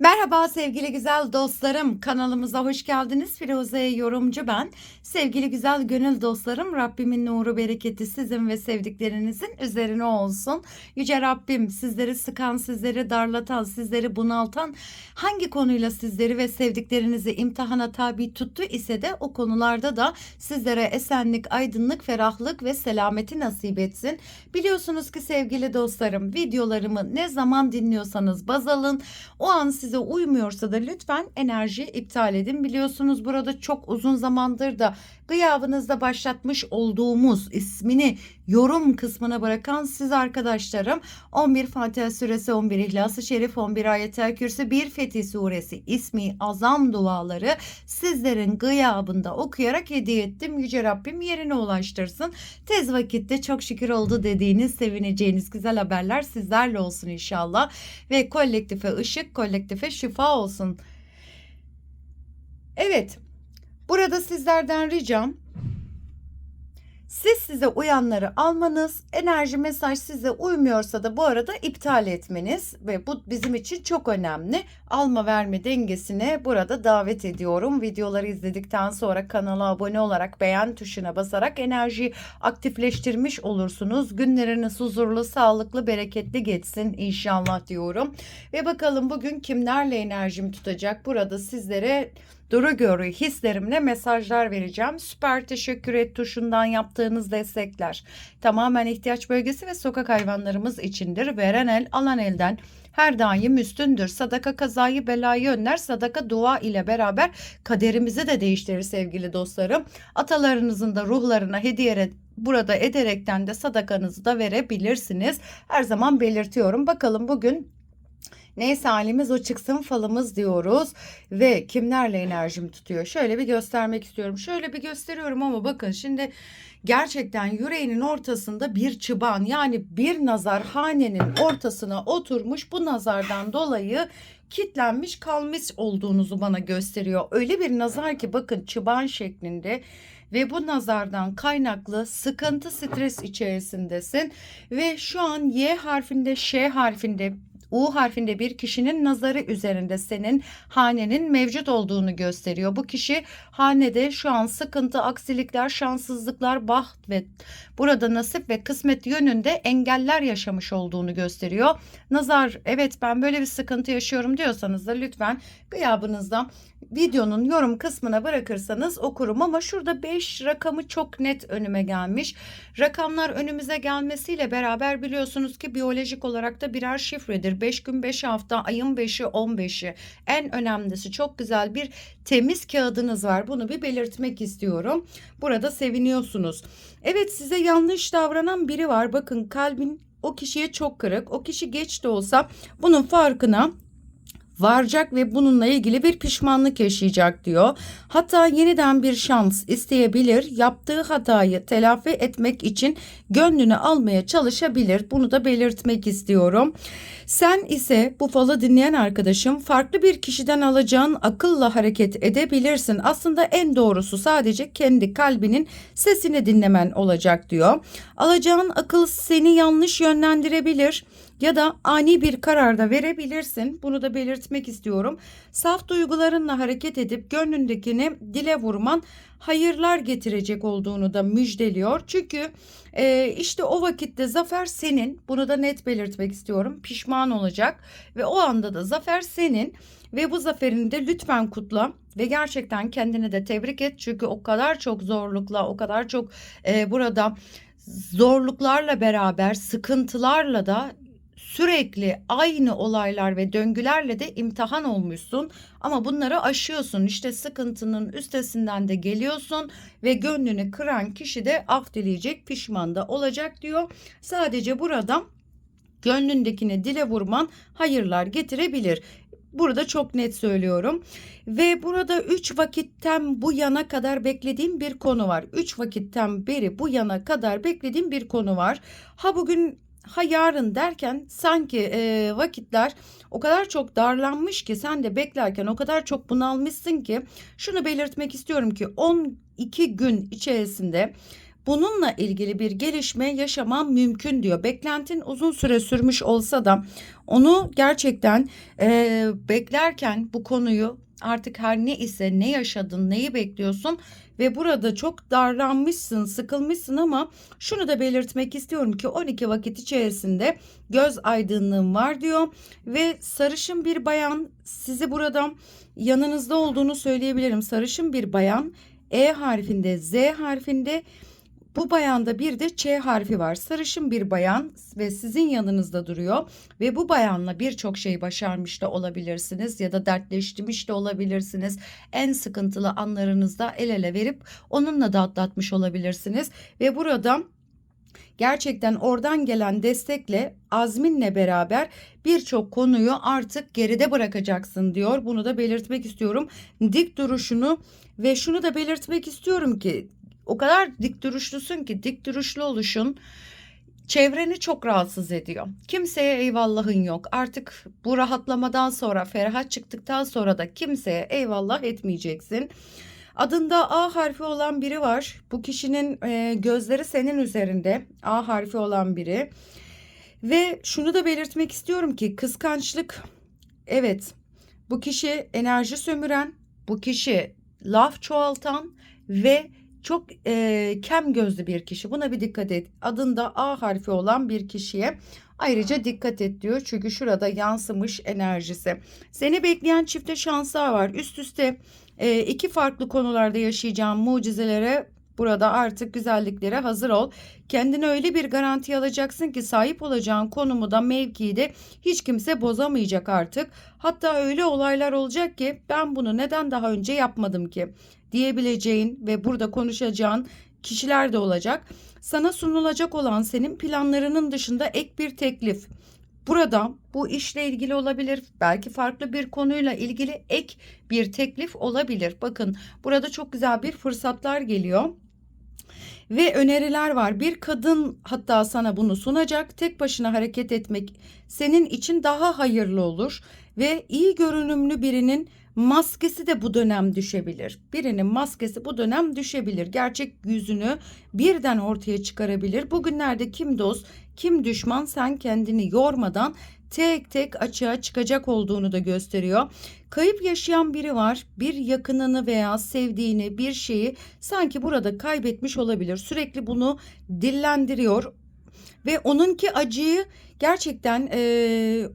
Merhaba sevgili güzel dostlarım. Kanalımıza hoş geldiniz. Firuze Yorumcu ben. Sevgili güzel gönül dostlarım, Rabbimin nuru bereketi sizin ve sevdiklerinizin üzerine olsun. Yüce Rabbim sizleri sıkan, sizleri darlatan, sizleri bunaltan hangi konuyla sizleri ve sevdiklerinizi imtihana tabi tuttu ise de o konularda da sizlere esenlik, aydınlık, ferahlık ve selameti nasip etsin. Biliyorsunuz ki sevgili dostlarım, videolarımı ne zaman dinliyorsanız baz alın. O an size uymuyorsa da lütfen enerji iptal edin. Biliyorsunuz burada çok uzun zamandır da gıyabınızda başlatmış olduğumuz ismini yorum kısmına bırakan siz arkadaşlarım 11 Fatiha suresi 11 İhlas-ı Şerif 11 Ayet-el Kürsü 1 Fetih suresi ismi azam duaları sizlerin gıyabında okuyarak hediye ettim. Yüce Rabbim yerine ulaştırsın. Tez vakitte çok şükür oldu dediğiniz sevineceğiniz güzel haberler sizlerle olsun inşallah. Ve kolektife ışık kolektife şifa olsun. Evet burada sizlerden ricam siz size uyanları almanız, enerji mesaj size uymuyorsa da bu arada iptal etmeniz ve bu bizim için çok önemli. Alma verme dengesine burada davet ediyorum. Videoları izledikten sonra kanala abone olarak beğen tuşuna basarak enerjiyi aktifleştirmiş olursunuz. Günleriniz huzurlu, sağlıklı, bereketli geçsin inşallah diyorum. Ve bakalım bugün kimlerle enerjim tutacak? Burada sizlere Duru görü hislerimle mesajlar vereceğim. Süper teşekkür et tuşundan yaptığınız destekler. Tamamen ihtiyaç bölgesi ve sokak hayvanlarımız içindir. Veren el alan elden her daim üstündür. Sadaka kazayı belayı önler. Sadaka dua ile beraber kaderimizi de değiştirir sevgili dostlarım. Atalarınızın da ruhlarına hediye burada ederekten de sadakanızı da verebilirsiniz. Her zaman belirtiyorum. Bakalım bugün Neyse halimiz o çıksın falımız diyoruz ve kimlerle enerjim tutuyor? Şöyle bir göstermek istiyorum. Şöyle bir gösteriyorum ama bakın şimdi gerçekten yüreğinin ortasında bir çıban yani bir nazar hanenin ortasına oturmuş bu nazardan dolayı kitlenmiş kalmış olduğunuzu bana gösteriyor. Öyle bir nazar ki bakın çıban şeklinde ve bu nazardan kaynaklı sıkıntı stres içerisindesin ve şu an Y harfinde Ş harfinde U harfinde bir kişinin nazarı üzerinde senin hanenin mevcut olduğunu gösteriyor. Bu kişi hanede şu an sıkıntı, aksilikler, şanssızlıklar, baht ve burada nasip ve kısmet yönünde engeller yaşamış olduğunu gösteriyor. Nazar evet ben böyle bir sıkıntı yaşıyorum diyorsanız da lütfen gıyabınızda videonun yorum kısmına bırakırsanız okurum ama şurada 5 rakamı çok net önüme gelmiş. Rakamlar önümüze gelmesiyle beraber biliyorsunuz ki biyolojik olarak da birer şifredir. 5 gün 5 hafta ayın 5'i 15'i en önemlisi çok güzel bir temiz kağıdınız var. Bunu bir belirtmek istiyorum. Burada seviniyorsunuz. Evet size yanlış davranan biri var. Bakın kalbin o kişiye çok kırık. O kişi geç de olsa bunun farkına varacak ve bununla ilgili bir pişmanlık yaşayacak diyor. Hatta yeniden bir şans isteyebilir. Yaptığı hatayı telafi etmek için gönlünü almaya çalışabilir. Bunu da belirtmek istiyorum. Sen ise bu falı dinleyen arkadaşım farklı bir kişiden alacağın akılla hareket edebilirsin. Aslında en doğrusu sadece kendi kalbinin sesini dinlemen olacak diyor. Alacağın akıl seni yanlış yönlendirebilir ya da ani bir kararda verebilirsin. Bunu da belirtmek istiyorum. Saf duygularınla hareket edip gönlündekini dile vurman hayırlar getirecek olduğunu da müjdeliyor. Çünkü e, işte o vakitte zafer senin. Bunu da net belirtmek istiyorum. Pişman olacak ve o anda da zafer senin ve bu zaferini de lütfen kutla ve gerçekten kendini de tebrik et. Çünkü o kadar çok zorlukla, o kadar çok e, burada zorluklarla beraber, sıkıntılarla da sürekli aynı olaylar ve döngülerle de imtihan olmuşsun ama bunları aşıyorsun. İşte sıkıntının üstesinden de geliyorsun ve gönlünü kıran kişi de af dileyecek, pişman da olacak diyor. Sadece burada gönlündekini dile vurman hayırlar getirebilir. Burada çok net söylüyorum. Ve burada 3 vakitten bu yana kadar beklediğim bir konu var. 3 vakitten beri bu yana kadar beklediğim bir konu var. Ha bugün ha yarın derken sanki e, vakitler o kadar çok darlanmış ki sen de beklerken o kadar çok bunalmışsın ki şunu belirtmek istiyorum ki 12 gün içerisinde bununla ilgili bir gelişme yaşamam mümkün diyor. Beklentin uzun süre sürmüş olsa da onu gerçekten e, beklerken bu konuyu artık her ne ise ne yaşadın, neyi bekliyorsun ve burada çok darlanmışsın, sıkılmışsın ama şunu da belirtmek istiyorum ki 12 vakit içerisinde göz aydınlığım var diyor ve sarışın bir bayan sizi buradan yanınızda olduğunu söyleyebilirim. Sarışın bir bayan E harfinde, Z harfinde bu bayanda bir de Ç harfi var. Sarışın bir bayan ve sizin yanınızda duruyor ve bu bayanla birçok şey başarmış da olabilirsiniz ya da dertleştirmiş de olabilirsiniz. En sıkıntılı anlarınızda el ele verip onunla da atlatmış olabilirsiniz ve burada gerçekten oradan gelen destekle azminle beraber birçok konuyu artık geride bırakacaksın diyor. Bunu da belirtmek istiyorum. Dik duruşunu ve şunu da belirtmek istiyorum ki o kadar dik duruşlusun ki dik duruşlu oluşun çevreni çok rahatsız ediyor. Kimseye eyvallahın yok. Artık bu rahatlamadan sonra, ferahat çıktıktan sonra da kimseye eyvallah etmeyeceksin. Adında A harfi olan biri var. Bu kişinin e, gözleri senin üzerinde. A harfi olan biri. Ve şunu da belirtmek istiyorum ki kıskançlık evet bu kişi enerji sömüren, bu kişi laf çoğaltan ve çok e, kem gözlü bir kişi. Buna bir dikkat et. Adında A harfi olan bir kişiye ayrıca dikkat et diyor. Çünkü şurada yansımış enerjisi. Seni bekleyen çifte şanslar var. Üst üste e, iki farklı konularda yaşayacağın mucizelere burada artık güzelliklere hazır ol. Kendine öyle bir garanti alacaksın ki sahip olacağın konumu da mevkiyi de hiç kimse bozamayacak artık. Hatta öyle olaylar olacak ki ben bunu neden daha önce yapmadım ki diyebileceğin ve burada konuşacağın kişiler de olacak. Sana sunulacak olan senin planlarının dışında ek bir teklif. Burada bu işle ilgili olabilir. Belki farklı bir konuyla ilgili ek bir teklif olabilir. Bakın burada çok güzel bir fırsatlar geliyor. Ve öneriler var. Bir kadın hatta sana bunu sunacak. Tek başına hareket etmek senin için daha hayırlı olur ve iyi görünümlü birinin maskesi de bu dönem düşebilir. Birinin maskesi bu dönem düşebilir. Gerçek yüzünü birden ortaya çıkarabilir. Bugünlerde kim dost, kim düşman sen kendini yormadan tek tek açığa çıkacak olduğunu da gösteriyor. Kayıp yaşayan biri var. Bir yakınını veya sevdiğini, bir şeyi sanki burada kaybetmiş olabilir. Sürekli bunu dillendiriyor ve onunki acıyı gerçekten e,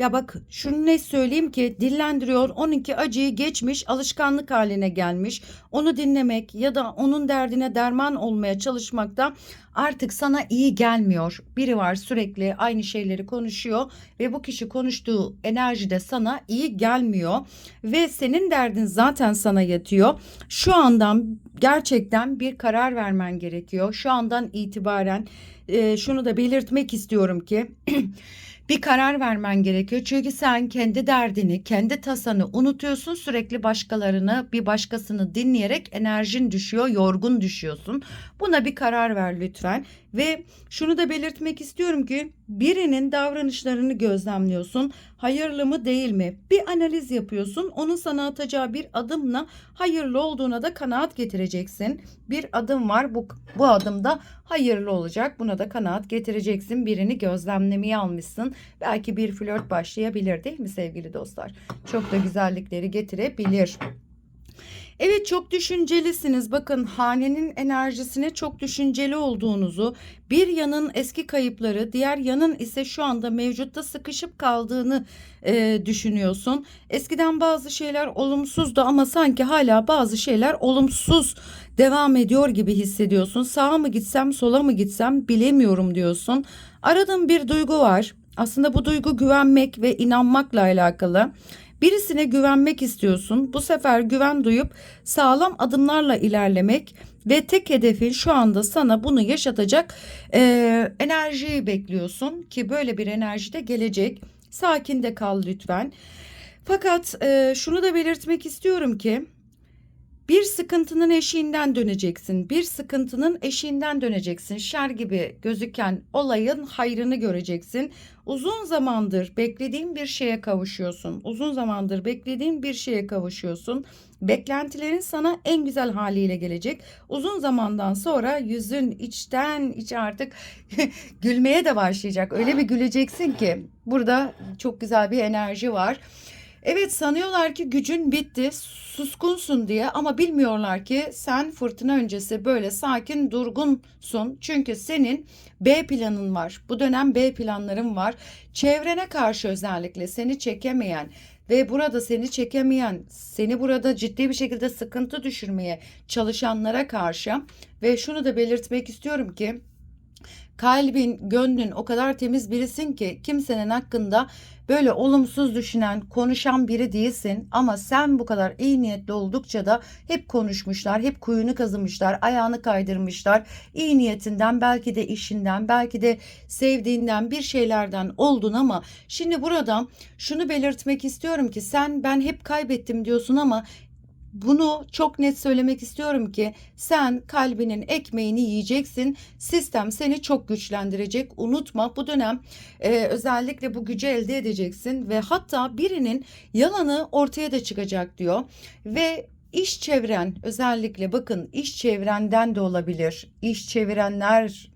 ya bak şunu ne söyleyeyim ki dillendiriyor. Onunki acıyı geçmiş, alışkanlık haline gelmiş. Onu dinlemek ya da onun derdine derman olmaya çalışmakta artık sana iyi gelmiyor. Biri var sürekli aynı şeyleri konuşuyor ve bu kişi konuştuğu enerji de sana iyi gelmiyor ve senin derdin zaten sana yatıyor. Şu andan gerçekten bir karar vermen gerekiyor. Şu andan itibaren e, şunu da belirtmek istiyorum ki bir karar vermen gerekiyor. Çünkü sen kendi derdini, kendi tasanı unutuyorsun. Sürekli başkalarını, bir başkasını dinleyerek enerjin düşüyor, yorgun düşüyorsun. Buna bir karar ver lütfen. Ve şunu da belirtmek istiyorum ki birinin davranışlarını gözlemliyorsun. Hayırlı mı değil mi? Bir analiz yapıyorsun. Onun sana atacağı bir adımla hayırlı olduğuna da kanaat getireceksin. Bir adım var. Bu, bu adımda hayırlı olacak. Buna da kanaat getireceksin. Birini gözlemlemeye almışsın. Belki bir flört başlayabilir değil mi sevgili dostlar? Çok da güzellikleri getirebilir. Evet çok düşüncelisiniz. Bakın hanenin enerjisine çok düşünceli olduğunuzu, bir yanın eski kayıpları, diğer yanın ise şu anda mevcutta sıkışıp kaldığını e, düşünüyorsun. Eskiden bazı şeyler olumsuzdu ama sanki hala bazı şeyler olumsuz devam ediyor gibi hissediyorsun. Sağa mı gitsem, sola mı gitsem bilemiyorum diyorsun. Aradığın bir duygu var. Aslında bu duygu güvenmek ve inanmakla alakalı. Birisine güvenmek istiyorsun. Bu sefer güven duyup sağlam adımlarla ilerlemek ve tek hedefin şu anda sana bunu yaşatacak e, enerjiyi bekliyorsun ki böyle bir enerji de gelecek. Sakin de kal lütfen. Fakat e, şunu da belirtmek istiyorum ki Bir sıkıntının eşiğinden döneceksin. Bir sıkıntının eşiğinden döneceksin. Şer gibi gözüken olayın hayrını göreceksin. Uzun zamandır beklediğin bir şeye kavuşuyorsun. Uzun zamandır beklediğin bir şeye kavuşuyorsun. Beklentilerin sana en güzel haliyle gelecek. Uzun zamandan sonra yüzün içten içe artık gülmeye de başlayacak. Öyle bir güleceksin ki burada çok güzel bir enerji var. Evet sanıyorlar ki gücün bitti, suskunsun diye ama bilmiyorlar ki sen fırtına öncesi böyle sakin, durgunsun. Çünkü senin B planın var. Bu dönem B planların var. Çevrene karşı özellikle seni çekemeyen ve burada seni çekemeyen, seni burada ciddi bir şekilde sıkıntı düşürmeye çalışanlara karşı ve şunu da belirtmek istiyorum ki kalbin, gönlün o kadar temiz birisin ki kimsenin hakkında böyle olumsuz düşünen, konuşan biri değilsin ama sen bu kadar iyi niyetli oldukça da hep konuşmuşlar, hep kuyunu kazımışlar, ayağını kaydırmışlar. İyi niyetinden, belki de işinden, belki de sevdiğinden bir şeylerden oldun ama şimdi burada şunu belirtmek istiyorum ki sen ben hep kaybettim diyorsun ama bunu çok net söylemek istiyorum ki sen kalbinin ekmeğini yiyeceksin. Sistem seni çok güçlendirecek. Unutma bu dönem e, özellikle bu gücü elde edeceksin ve hatta birinin yalanı ortaya da çıkacak diyor. Ve iş çevren özellikle bakın iş çevrenden de olabilir. İş çevirenler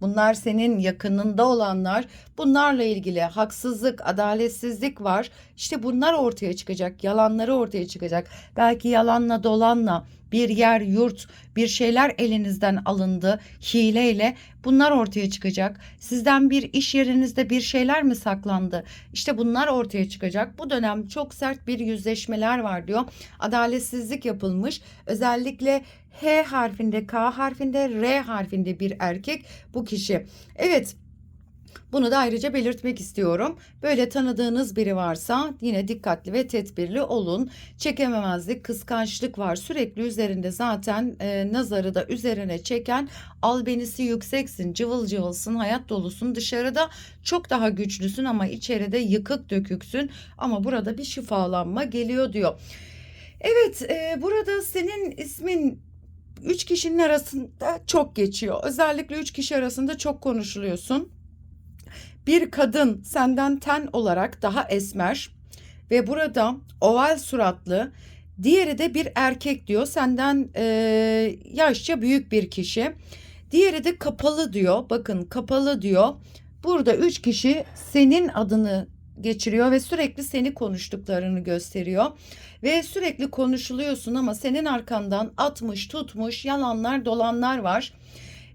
Bunlar senin yakınında olanlar. Bunlarla ilgili haksızlık, adaletsizlik var. İşte bunlar ortaya çıkacak. Yalanları ortaya çıkacak. Belki yalanla dolanla bir yer, yurt, bir şeyler elinizden alındı hileyle. Bunlar ortaya çıkacak. Sizden bir iş yerinizde bir şeyler mi saklandı? İşte bunlar ortaya çıkacak. Bu dönem çok sert bir yüzleşmeler var diyor. Adaletsizlik yapılmış. Özellikle H harfinde, K harfinde, R harfinde bir erkek bu kişi. Evet bunu da ayrıca belirtmek istiyorum. Böyle tanıdığınız biri varsa yine dikkatli ve tedbirli olun. Çekememezlik, kıskançlık var. Sürekli üzerinde zaten e, nazarı da üzerine çeken albenisi yükseksin, cıvıl cıvılsın, hayat dolusun. Dışarıda çok daha güçlüsün ama içeride yıkık döküksün. Ama burada bir şifalanma geliyor diyor. Evet e, burada senin ismin üç kişinin arasında çok geçiyor. Özellikle üç kişi arasında çok konuşuluyorsun. Bir kadın senden ten olarak daha esmer ve burada oval suratlı. Diğeri de bir erkek diyor. Senden e, yaşça büyük bir kişi. Diğeri de kapalı diyor. Bakın kapalı diyor. Burada üç kişi senin adını geçiriyor ve sürekli seni konuştuklarını gösteriyor. Ve sürekli konuşuluyorsun ama senin arkandan atmış tutmuş yalanlar dolanlar var.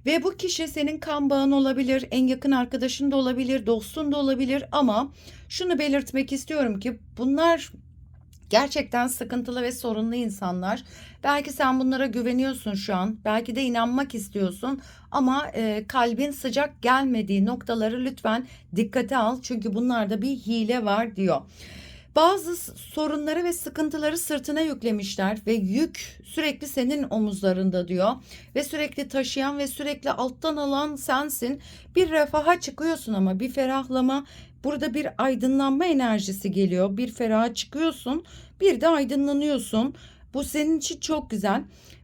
Ve bu kişi senin kan bağın olabilir, en yakın arkadaşın da olabilir, dostun da olabilir ama şunu belirtmek istiyorum ki bunlar gerçekten sıkıntılı ve sorunlu insanlar. Belki sen bunlara güveniyorsun şu an. Belki de inanmak istiyorsun ama e, kalbin sıcak gelmediği noktaları lütfen dikkate al. Çünkü bunlarda bir hile var diyor. Bazı sorunları ve sıkıntıları sırtına yüklemişler ve yük sürekli senin omuzlarında diyor. Ve sürekli taşıyan ve sürekli alttan alan sensin. Bir refaha çıkıyorsun ama bir ferahlama burada bir aydınlanma enerjisi geliyor. Bir feraha çıkıyorsun bir de aydınlanıyorsun. Bu senin için çok güzel.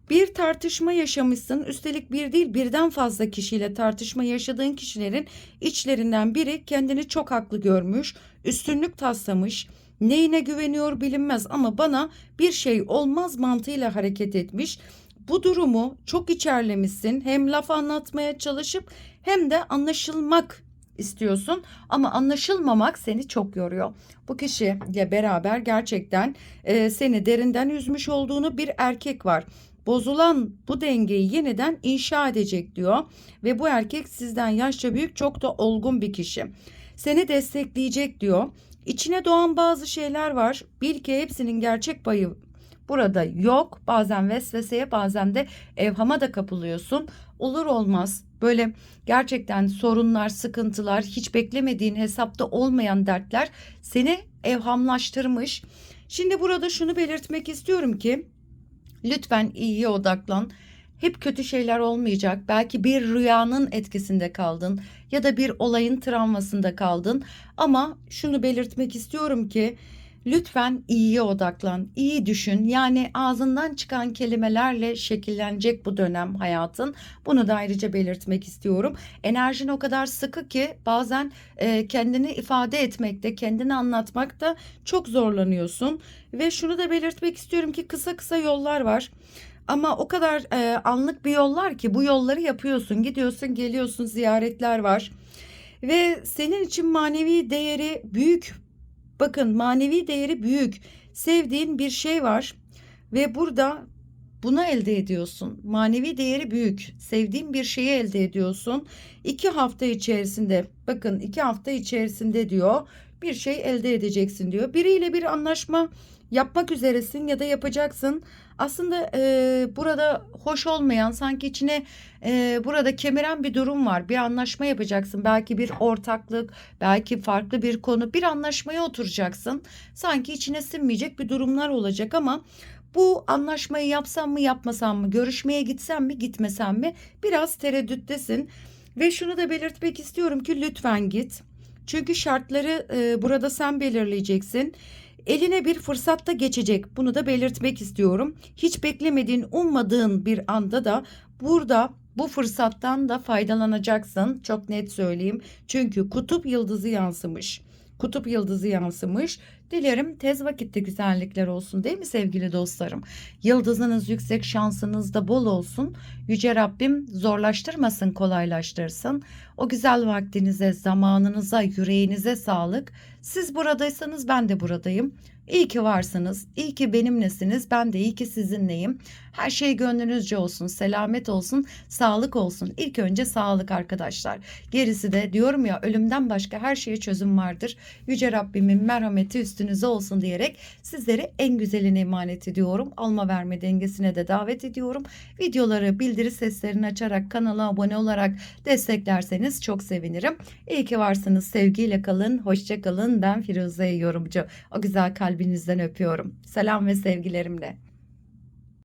Bir tartışma yaşamışsın. Üstelik bir değil birden fazla kişiyle tartışma yaşadığın kişilerin içlerinden biri kendini çok haklı görmüş, üstünlük taslamış Neyine güveniyor bilinmez ama bana bir şey olmaz mantığıyla hareket etmiş. Bu durumu çok içerlemişsin. Hem laf anlatmaya çalışıp hem de anlaşılmak istiyorsun ama anlaşılmamak seni çok yoruyor. Bu kişiyle beraber gerçekten e, seni derinden üzmüş olduğunu bir erkek var. Bozulan bu dengeyi yeniden inşa edecek diyor ve bu erkek sizden yaşça büyük çok da olgun bir kişi. Seni destekleyecek diyor. İçine doğan bazı şeyler var. Bil ki hepsinin gerçek payı burada yok. Bazen vesveseye bazen de evhama da kapılıyorsun. Olur olmaz böyle gerçekten sorunlar, sıkıntılar, hiç beklemediğin hesapta olmayan dertler seni evhamlaştırmış. Şimdi burada şunu belirtmek istiyorum ki lütfen iyiye odaklan. Hep kötü şeyler olmayacak. Belki bir rüyanın etkisinde kaldın ya da bir olayın travmasında kaldın. Ama şunu belirtmek istiyorum ki Lütfen iyiye odaklan, iyi düşün. Yani ağzından çıkan kelimelerle şekillenecek bu dönem hayatın. Bunu da ayrıca belirtmek istiyorum. Enerjin o kadar sıkı ki bazen e, kendini ifade etmekte, kendini anlatmakta çok zorlanıyorsun. Ve şunu da belirtmek istiyorum ki kısa kısa yollar var. Ama o kadar e, anlık bir yollar ki bu yolları yapıyorsun, gidiyorsun, geliyorsun, ziyaretler var. Ve senin için manevi değeri büyük. Bakın manevi değeri büyük. Sevdiğin bir şey var ve burada bunu elde ediyorsun. Manevi değeri büyük. Sevdiğin bir şeyi elde ediyorsun. İki hafta içerisinde bakın iki hafta içerisinde diyor bir şey elde edeceksin diyor. Biriyle bir anlaşma yapmak üzeresin ya da yapacaksın. Aslında e, burada hoş olmayan sanki içine e, burada kemiren bir durum var. Bir anlaşma yapacaksın. Belki bir ortaklık, belki farklı bir konu. Bir anlaşmaya oturacaksın. Sanki içine sinmeyecek bir durumlar olacak ama bu anlaşmayı yapsam mı yapmasam mı, görüşmeye gitsem mi gitmesem mi biraz tereddüttesin. Ve şunu da belirtmek istiyorum ki lütfen git. Çünkü şartları e, burada sen belirleyeceksin. Eline bir fırsat da geçecek. Bunu da belirtmek istiyorum. Hiç beklemediğin, ummadığın bir anda da burada bu fırsattan da faydalanacaksın. Çok net söyleyeyim. Çünkü kutup yıldızı yansımış. Kutup yıldızı yansımış. Dilerim tez vakitte güzellikler olsun değil mi sevgili dostlarım? Yıldızınız yüksek, şansınız da bol olsun. Yüce Rabbim zorlaştırmasın, kolaylaştırsın. O güzel vaktinize, zamanınıza, yüreğinize sağlık. Siz buradaysanız ben de buradayım. İyi ki varsınız. İyi ki benimlesiniz. Ben de iyi ki sizinleyim. Her şey gönlünüzce olsun. Selamet olsun. Sağlık olsun. İlk önce sağlık arkadaşlar. Gerisi de diyorum ya ölümden başka her şeye çözüm vardır. Yüce Rabbimin merhameti üstünüze olsun diyerek sizleri en güzeline emanet ediyorum. Alma verme dengesine de davet ediyorum. Videoları bildiri seslerini açarak kanala abone olarak desteklerseniz çok sevinirim. İyi ki varsınız. Sevgiyle kalın. Hoşça kalın. Ben Firuze Yorumcu. O güzel kalbinizden öpüyorum. Selam ve sevgilerimle.